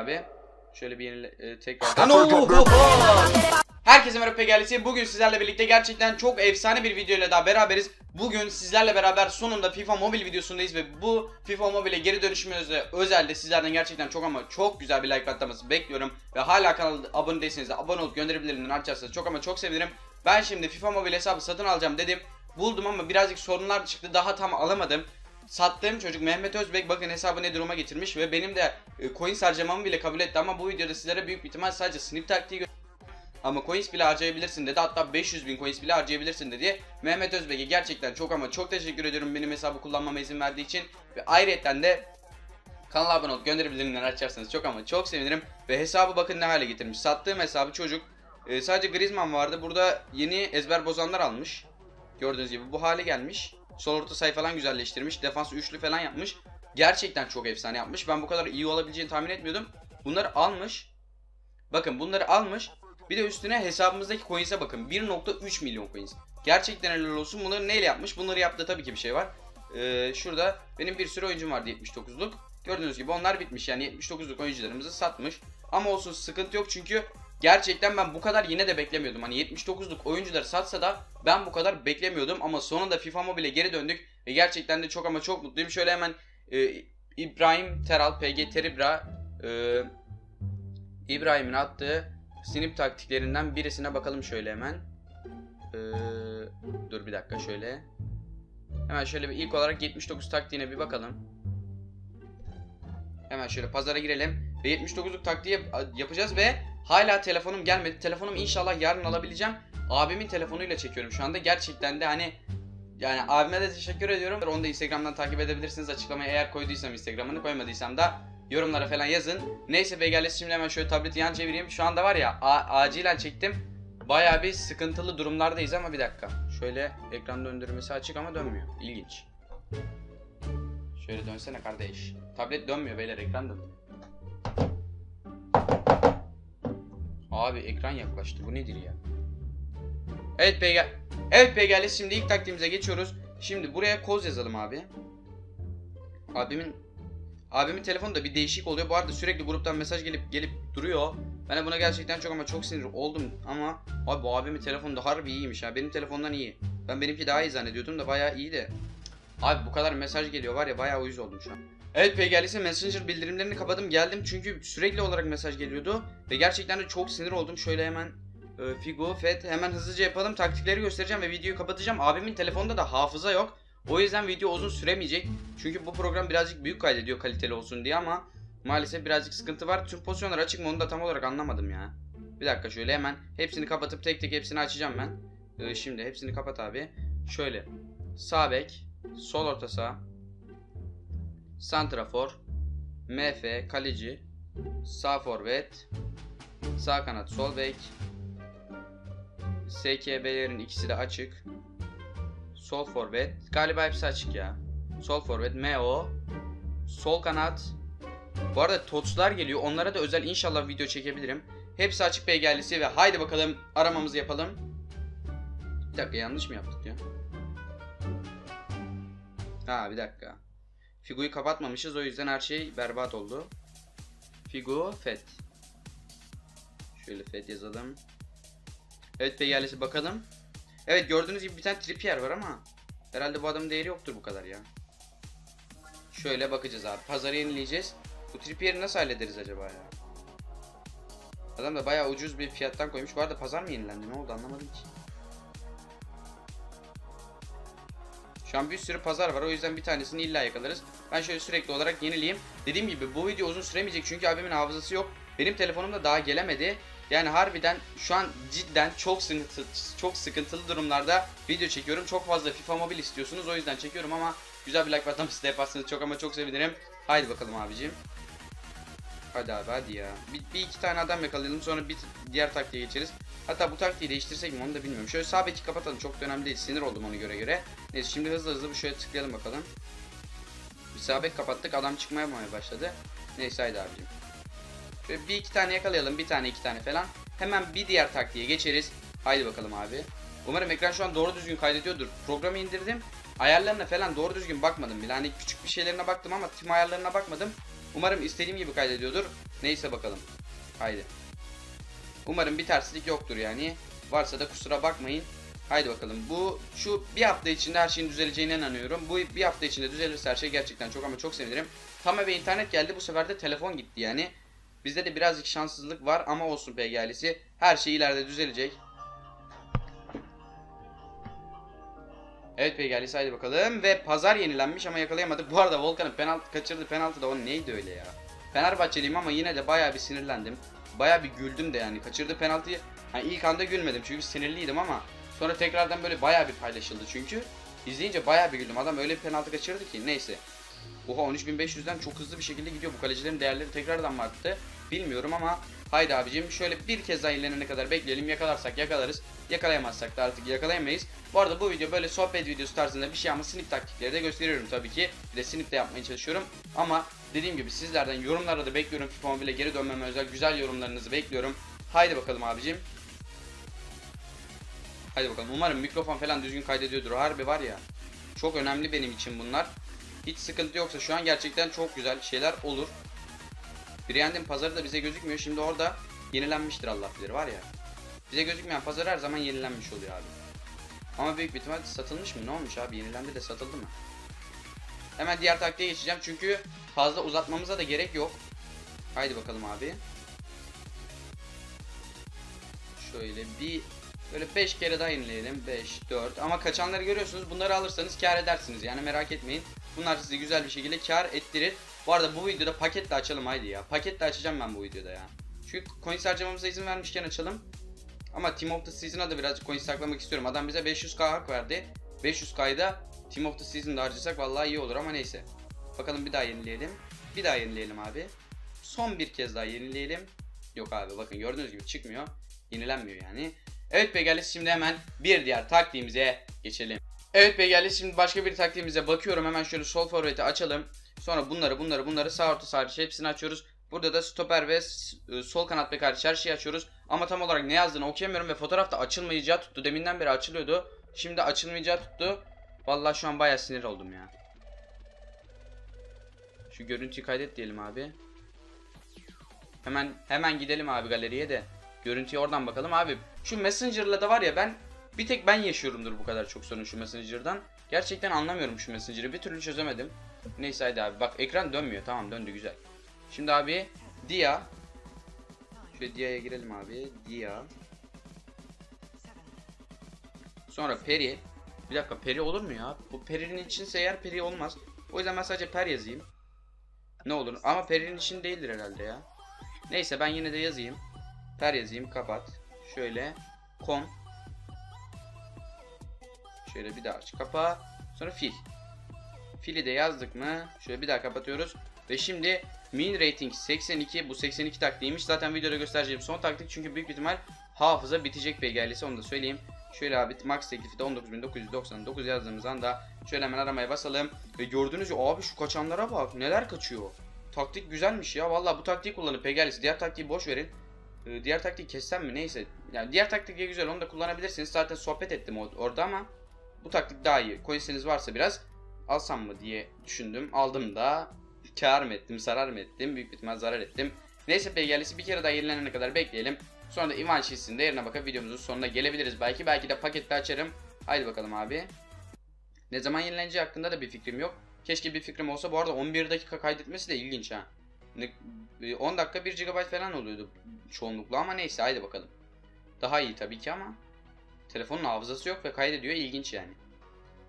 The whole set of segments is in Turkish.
abi. Şöyle bir yenile e, tekrar. Herkese merhaba PGL'si. Bugün sizlerle birlikte gerçekten çok efsane bir video ile daha beraberiz. Bugün sizlerle beraber sonunda FIFA Mobile videosundayız ve bu FIFA Mobile'e geri dönüşümüzde özelde sizlerden gerçekten çok ama çok güzel bir like atlaması bekliyorum. Ve hala kanala abone değilseniz de abone olup gönderi bildirimlerini açarsanız çok ama çok sevinirim. Ben şimdi FIFA Mobile hesabı satın alacağım dedim. Buldum ama birazcık sorunlar çıktı daha tam alamadım. Sattığım çocuk Mehmet Özbek bakın hesabı ne duruma getirmiş ve benim de e, coins harcamamı bile kabul etti ama bu videoda sizlere büyük ihtimal sadece snip taktiği ama coins bile harcayabilirsin dedi hatta 500 bin coins bile harcayabilirsin dedi. Mehmet Özbek'e gerçekten çok ama çok teşekkür ediyorum benim hesabı kullanmama izin verdiği için ve ayrıca de kanala abone olup gönderi açarsanız çok ama çok sevinirim ve hesabı bakın ne hale getirmiş. Sattığım hesabı çocuk e, sadece Griezmann vardı burada yeni ezber bozanlar almış. Gördüğünüz gibi bu hale gelmiş. Sol orta sayı falan güzelleştirmiş. Defansı üçlü falan yapmış. Gerçekten çok efsane yapmış. Ben bu kadar iyi olabileceğini tahmin etmiyordum. Bunları almış. Bakın bunları almış. Bir de üstüne hesabımızdaki coins'e bakın. 1.3 milyon coins. Gerçekten helal olsun. Bunları neyle yapmış? Bunları yaptığı tabii ki bir şey var. Ee, şurada benim bir sürü oyuncum vardı 79'luk. Gördüğünüz gibi onlar bitmiş. Yani 79'luk oyuncularımızı satmış. Ama olsun sıkıntı yok çünkü gerçekten ben bu kadar yine de beklemiyordum. Hani 79'luk oyuncuları satsa da ben bu kadar beklemiyordum. Ama sonunda FIFA Mobile'e geri döndük. Ve gerçekten de çok ama çok mutluyum. Şöyle hemen e, İbrahim Teral, PG Teribra e, İbrahim'in attığı snip taktiklerinden birisine bakalım şöyle hemen. Ee, dur bir dakika şöyle. Hemen şöyle bir ilk olarak 79 taktiğine bir bakalım. Hemen şöyle pazara girelim. Ve 79'luk taktiği yap- yapacağız ve hala telefonum gelmedi. Telefonum inşallah yarın alabileceğim. Abimin telefonuyla çekiyorum şu anda. Gerçekten de hani yani abime de teşekkür ediyorum. Onu da Instagram'dan takip edebilirsiniz. Açıklamaya eğer koyduysam Instagram'ını koymadıysam da yorumlara falan yazın. Neyse Vegalesi şimdi hemen şöyle tableti yan çevireyim. Şu anda var ya acilen çektim. Bayağı bir sıkıntılı durumlardayız ama bir dakika. Şöyle ekran döndürmesi açık ama dönmüyor. İlginç. Şöyle dönsene kardeş. Tablet dönmüyor beyler ekran dönmüyor. Abi ekran yaklaştı. Bu nedir ya? Evet Peygal. Evet Peygalesi şimdi ilk taktiğimize geçiyoruz. Şimdi buraya koz yazalım abi. Abimin Abimin telefonu da bir değişik oluyor. Bu arada sürekli gruptan mesaj gelip gelip duruyor. Ben de buna gerçekten çok ama çok sinir oldum. Ama abi bu abimin telefonu da harbi iyiymiş ha. Benim telefondan iyi. Ben benimki daha iyi zannediyordum da bayağı iyi de. Abi bu kadar mesaj geliyor var ya bayağı uyuz oldum şu an. Evet PGL'si Messenger bildirimlerini kapadım geldim çünkü sürekli olarak mesaj geliyordu. Ve gerçekten de çok sinir oldum. Şöyle hemen e, Figo, Fed hemen hızlıca yapalım. Taktikleri göstereceğim ve videoyu kapatacağım. Abimin telefonunda da hafıza yok. O yüzden video uzun süremeyecek. Çünkü bu program birazcık büyük kaydediyor kaliteli olsun diye ama maalesef birazcık sıkıntı var. Tüm pozisyonlar açık mı onu da tam olarak anlamadım ya. Bir dakika şöyle hemen hepsini kapatıp tek tek hepsini açacağım ben. Ee, şimdi hepsini kapat abi. Şöyle sağ bek, sol orta saha, santrafor, MF, kaleci, sağ forvet, sağ kanat, sol bek, SKB'lerin ikisi de açık. Sol forvet. Galiba hepsi açık ya. Sol forvet. MO. Sol kanat. Bu arada totslar geliyor. Onlara da özel inşallah video çekebilirim. Hepsi açık PGL'si ve haydi bakalım aramamızı yapalım. Bir dakika yanlış mı yaptık ya? Ha bir dakika. Figu'yu kapatmamışız o yüzden her şey berbat oldu. Figu Fed. Şöyle Fed yazalım. Evet PGL'si bakalım. Evet gördüğünüz gibi bir tane Trippier var ama herhalde bu adamın değeri yoktur bu kadar ya. Şöyle bakacağız abi. Pazarı yenileyeceğiz. Bu Trippier'i nasıl hallederiz acaba ya? Adam da bayağı ucuz bir fiyattan koymuş. Bu arada pazar mı yenilendi? Ne oldu anlamadım ki. Şu an bir sürü pazar var. O yüzden bir tanesini illa yakalarız. Ben şöyle sürekli olarak yenileyim. Dediğim gibi bu video uzun süremeyecek çünkü abimin hafızası yok. Benim telefonum da daha gelemedi. Yani harbiden şu an cidden çok sıkıntı, çok sıkıntılı durumlarda video çekiyorum. Çok fazla FIFA Mobile istiyorsunuz o yüzden çekiyorum ama güzel bir like patlaması da yaparsanız çok ama çok sevinirim. Haydi bakalım abicim. Hadi abi hadi ya. Bir, bir iki tane adam yakalayalım sonra bir diğer taktiğe geçeriz. Hatta bu taktiği değiştirsek mi onu da bilmiyorum. Şöyle sağ beki kapatalım çok da önemli değil. Sinir oldum onu göre göre. Neyse şimdi hızlı hızlı bir şöyle tıklayalım bakalım. Bir sağ bek kapattık adam çıkmaya başladı. Neyse haydi abicim. Şöyle bir iki tane yakalayalım. Bir tane iki tane falan. Hemen bir diğer taktiğe geçeriz. Haydi bakalım abi. Umarım ekran şu an doğru düzgün kaydediyordur. Programı indirdim. Ayarlarına falan doğru düzgün bakmadım bile. Hani küçük bir şeylerine baktım ama tüm ayarlarına bakmadım. Umarım istediğim gibi kaydediyordur. Neyse bakalım. Haydi. Umarım bir terslik yoktur yani. Varsa da kusura bakmayın. Haydi bakalım. Bu şu bir hafta içinde her şeyin düzeleceğine inanıyorum. Bu bir hafta içinde düzelirse her şey gerçekten çok ama çok sevinirim. Tam eve internet geldi. Bu sefer de telefon gitti yani. Bizde de birazcık şanssızlık var ama olsun PGL'si. Her şey ileride düzelecek. Evet PGL'si haydi bakalım. Ve pazar yenilenmiş ama yakalayamadık. Bu arada Volkan'ın penaltı kaçırdı. Penaltı da o neydi öyle ya. Fenerbahçeliyim ama yine de bayağı bir sinirlendim. Bayağı bir güldüm de yani. Kaçırdı penaltıyı. Hani ilk anda gülmedim çünkü sinirliydim ama sonra tekrardan böyle bayağı bir paylaşıldı çünkü. İzleyince bayağı bir güldüm. Adam öyle bir penaltı kaçırdı ki neyse. Oha 13.500'den çok hızlı bir şekilde gidiyor. Bu kalecilerin değerleri tekrardan mı arttı? Bilmiyorum ama haydi abicim şöyle bir kez daha yenilenene kadar bekleyelim. Yakalarsak yakalarız. Yakalayamazsak da artık yakalayamayız. Bu arada bu video böyle sohbet videosu tarzında bir şey ama snip taktikleri de gösteriyorum tabii ki. Bir de snip de yapmaya çalışıyorum. Ama dediğim gibi sizlerden yorumlarda da bekliyorum. FIFA Mobile'e geri dönmeme özel güzel yorumlarınızı bekliyorum. Haydi bakalım abicim. Haydi bakalım. Umarım mikrofon falan düzgün kaydediyordur. Harbi var ya. Çok önemli benim için bunlar. Hiç sıkıntı yoksa şu an gerçekten çok güzel şeyler olur. Briand'in pazarı da bize gözükmüyor. Şimdi orada yenilenmiştir Allah bilir var ya. Bize gözükmeyen pazar her zaman yenilenmiş oluyor abi. Ama büyük bir ihtimal satılmış mı? Ne olmuş abi? Yenilendi de satıldı mı? Hemen diğer taktiğe geçeceğim çünkü fazla uzatmamıza da gerek yok. Haydi bakalım abi. Şöyle bir böyle 5 kere daha yenileyelim. 5, 4 ama kaçanları görüyorsunuz. Bunları alırsanız kar edersiniz. Yani merak etmeyin. Bunlar sizi güzel bir şekilde kar ettirir. Bu arada bu videoda paketle açalım haydi ya. Paketle açacağım ben bu videoda ya. Çünkü coins harcamamıza izin vermişken açalım. Ama Team of the Season'a da birazcık coin saklamak istiyorum. Adam bize 500k hak verdi. 500k'yı da Team of the Season'da harcasak vallahi iyi olur ama neyse. Bakalım bir daha yenileyelim. Bir daha yenileyelim abi. Son bir kez daha yenileyelim. Yok abi bakın gördüğünüz gibi çıkmıyor. Yenilenmiyor yani. Evet Begerli şimdi hemen bir diğer taktiğimize geçelim. Evet Begerli şimdi başka bir taktiğimize bakıyorum. Hemen şöyle sol forveti açalım. Sonra bunları bunları bunları sağ orta sağ hepsini açıyoruz. Burada da stoper ve e, sol kanat bek hariç her şeyi açıyoruz. Ama tam olarak ne yazdığını okuyamıyorum ve fotoğrafta açılmayacağı tuttu. Deminden beri açılıyordu. Şimdi açılmayacağı tuttu. Vallahi şu an bayağı sinir oldum ya. Şu görüntüyü kaydet diyelim abi. Hemen hemen gidelim abi galeriye de. Görüntüye oradan bakalım abi. Şu Messenger'la da var ya ben bir tek ben yaşıyorumdur bu kadar çok sorun şu Messenger'dan. Gerçekten anlamıyorum şu Messenger'ı. Bir türlü çözemedim. Neyse hadi abi. Bak ekran dönmüyor. Tamam döndü güzel. Şimdi abi Dia. Şöyle Dia'ya girelim abi. Dia. Sonra Peri. Bir dakika Peri olur mu ya? Bu Peri'nin içinse eğer Peri olmaz. O yüzden ben sadece Per yazayım. Ne olur. Ama Peri'nin için değildir herhalde ya. Neyse ben yine de yazayım. Per yazayım. Kapat. Şöyle. Kon. Şöyle bir daha aç. Kapa. Sonra fil. Fili de yazdık mı? Şöyle bir daha kapatıyoruz. Ve şimdi min rating 82. Bu 82 taktiğiymiş. Zaten videoda göstereceğim son taktik. Çünkü büyük ihtimal hafıza bitecek belgelisi. Onu da söyleyeyim. Şöyle abi max teklifi de 19.999 yazdığımız anda şöyle hemen aramaya basalım. Ve gördüğünüz gibi abi şu kaçanlara bak. Neler kaçıyor. Taktik güzelmiş ya. Vallahi bu taktiği kullanıp pegelisi. Diğer taktiği boş verin. Ee, diğer taktiği kessem mi neyse. Yani diğer taktik de güzel. Onu da kullanabilirsiniz. Zaten sohbet ettim orada ama bu taktik daha iyi. Coinsiniz varsa biraz alsam mı diye düşündüm. Aldım da kar mı ettim, zarar mı ettim? Büyük bir ihtimal zarar ettim. Neyse PGL'si bir kere daha yenilenene kadar bekleyelim. Sonra da Ivan Şiş'in de yerine bakıp videomuzun sonuna gelebiliriz. Belki belki de pakette açarım. Haydi bakalım abi. Ne zaman yenileneceği hakkında da bir fikrim yok. Keşke bir fikrim olsa. Bu arada 11 dakika kaydetmesi de ilginç ha. 10 dakika 1 GB falan oluyordu çoğunlukla ama neyse haydi bakalım. Daha iyi tabii ki ama telefonun hafızası yok ve kaydediyor ilginç yani.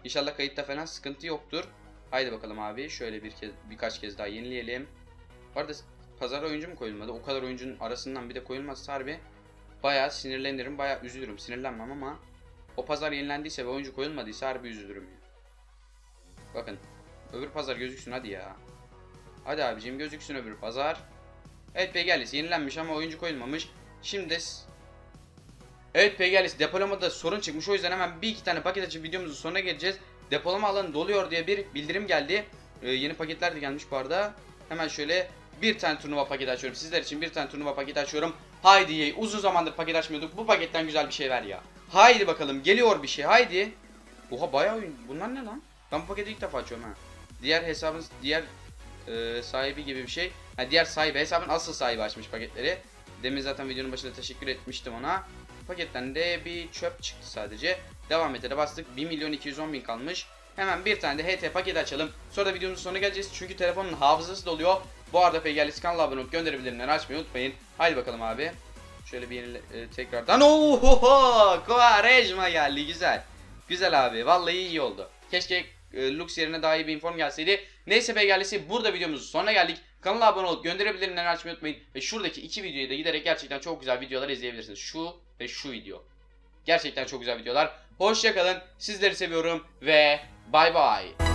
İnşallah kayıtta falan sıkıntı yoktur. Haydi bakalım abi şöyle bir kez birkaç kez daha yenileyelim. Bu arada pazar oyuncu mu koyulmadı? O kadar oyuncunun arasından bir de koyulmazsa harbi bayağı sinirlenirim, bayağı üzülürüm. Sinirlenmem ama o pazar yenilendiyse ve oyuncu koyulmadıysa harbi üzülürüm ya. Bakın öbür pazar gözüksün hadi ya. Hadi abicim gözüksün öbür pazar. Evet Pegalis yenilenmiş ama oyuncu koyulmamış. Şimdi Evet Pegalis depolamada sorun çıkmış o yüzden hemen bir iki tane paket açıp videomuzun sonuna geleceğiz. Depolama alanı doluyor diye bir bildirim geldi. Ee, yeni paketler de gelmiş bu arada. Hemen şöyle bir tane turnuva paketi açıyorum. Sizler için bir tane turnuva paketi açıyorum. Haydi yey. Uzun zamandır paket açmıyorduk. Bu paketten güzel bir şey ver ya. Haydi bakalım. Geliyor bir şey. Haydi. Oha bayağı oyun. Bunlar ne lan? Ben bu paketi ilk defa açıyorum ha. Diğer hesabınız, diğer e, sahibi gibi bir şey. Ha, diğer sahibi hesabın asıl sahibi açmış paketleri. Demin zaten videonun başında teşekkür etmiştim ona. Paketten de bir çöp çıktı sadece. Devam ete de bastık. 1 milyon 210 bin kalmış. Hemen bir tane de HT paketi açalım. Sonra da videomuzun sonuna geleceğiz. Çünkü telefonun hafızası doluyor. Bu arada PGL'si kanala abone olup gönderi açmayı unutmayın. Haydi bakalım abi. Şöyle bir yenile, e, tekrardan. Ohoho! Quaresma geldi güzel. Güzel abi. Vallahi iyi oldu. Keşke e, Lux yerine daha iyi bir inform gelseydi. Neyse PGL'si burada videomuzun sonuna geldik. Kanala abone olup gönderi açmayı unutmayın. Ve şuradaki iki videoyu da giderek gerçekten çok güzel videolar izleyebilirsiniz. Şu ve şu video. Gerçekten çok güzel videolar. Hoşçakalın. Sizleri seviyorum ve Bye bye.